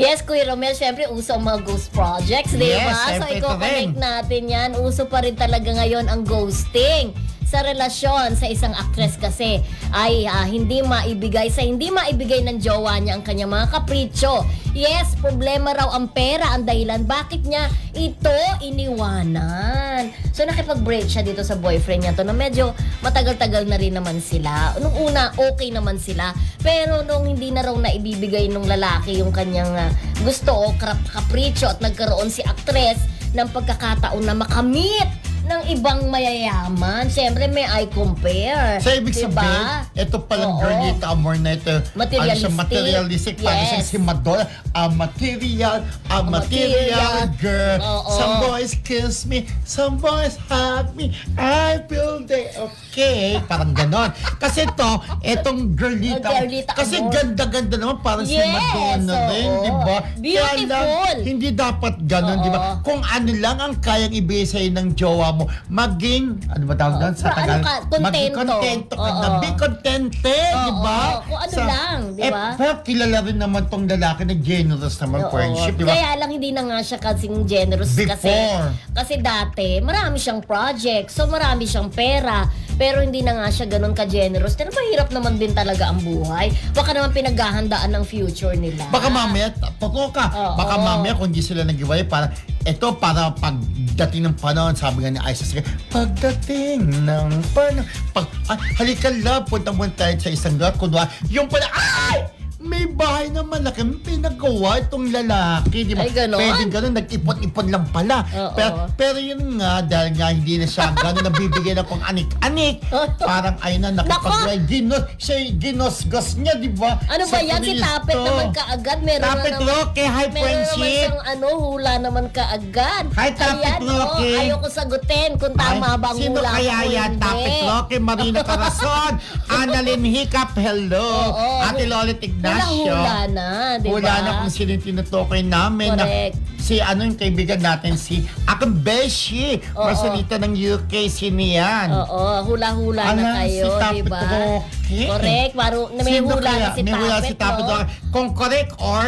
Yes, Kuya Romel, syempre uso ang mga ghost projects, di Yes, ba? So, syempre, ito i-connect natin yan. Uso pa rin talaga ngayon ang ghosting sa relasyon sa isang actress kasi ay ah, hindi maibigay sa hindi maibigay ng jowa niya ang kanyang mga kapritsyo. Yes, problema raw ang pera ang dahilan bakit niya ito iniwanan. So nakipag-break siya dito sa boyfriend niya to na medyo matagal-tagal na rin naman sila. Nung una, okay naman sila. Pero nung hindi na raw na ibibigay nung lalaki yung kanyang ah, gusto o kapritsyo at nagkaroon si actress ng pagkakataon na makamit ng ibang mayayaman. Siyempre, may I compare. So, ibig Diba? sabihin, ito palang Oo. girlita amor na ito. Materialistic. Ano siya, materialistic. Parang Yes. siyang si Madonna. A material, a material girl. Oo. Some boys kiss me, some boys hug me. I feel they okay. Parang ganon. Kasi to, itong girlita. Oh, girlita kasi ganda-ganda naman. Parang si Yes, Madonna rin, oo. di ba? Kaya lang, Beautiful. hindi dapat ganon, di ba? Oo. Kung ano lang ang kayang ibigay sa'yo ng jowa mo, maging, ano ba tawag doon sa Ano Tagalog? ka. Maging kontento ka na. Oo. Be contented, Oo, di ba? kung ano lang, di ba? Eh, pero kilala rin naman tong lalaki na generous naman Oo. friendship, di ba? Kaya lang hindi na nga siya kasing generous kasi Before. kasi dati marami siyang project, so marami siyang pera, pero hindi na nga siya ganun ka-generous. Pero mahirap naman din talaga ang buhay. Baka naman pinaghahandaan ng future nila. Baka mamaya, totoo ka, Oo. baka mamaya kung di sila nag-iwalay, para, eto para pagdating ng panahon, sabi nga ni Isa, sige, pagdating ng panahon, pag, ah, halika love, punta muna tayo sa isang lugar, kunwa, yung pala, ay! May bahay na malaki, may pinagawa itong lalaki, di ba? Ay, ganon? Pwede ganun, nag-ipon-ipon lang pala. Oo. Pero, pero yun nga, dahil nga hindi na siya ganun, nabibigay na kung anik-anik. Parang ayun na, nakipag ginos, siya yung ginosgos niya, di ba? Ano ba Sa yan? Si Cristo. Tapet naman kaagad. Meron Tapet na naman, Roque, hi Meron naman friendship. siyang ano, hula naman kaagad. Hi, Tapet Ayan, Roque. oh, ayaw ko sagutin kung tama Ay, ba ang Sino hula kaya ko yan? hindi. Tapit Roque, Marina Corazon, Annalyn Hiccup, hello. Oo. Ate Lolit Ignacio. Hula-hula na, di ba? Hula na kung sino yung tinutukoy namin. Correct. Na, si ano yung kaibigan natin, si Akang Beshi. Oo. Marcelita ng UK, sino yan? Oo, hula-hula na Ala, kayo, si Tapet di ba? Roque. Correct, paro, na may Sino hula kaya? na si May hula Tapet, si Tapet no? Roque. Kung correct or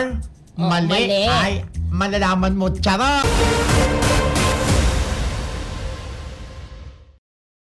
Oh, mali, mali. ay malalaman mo. Charot!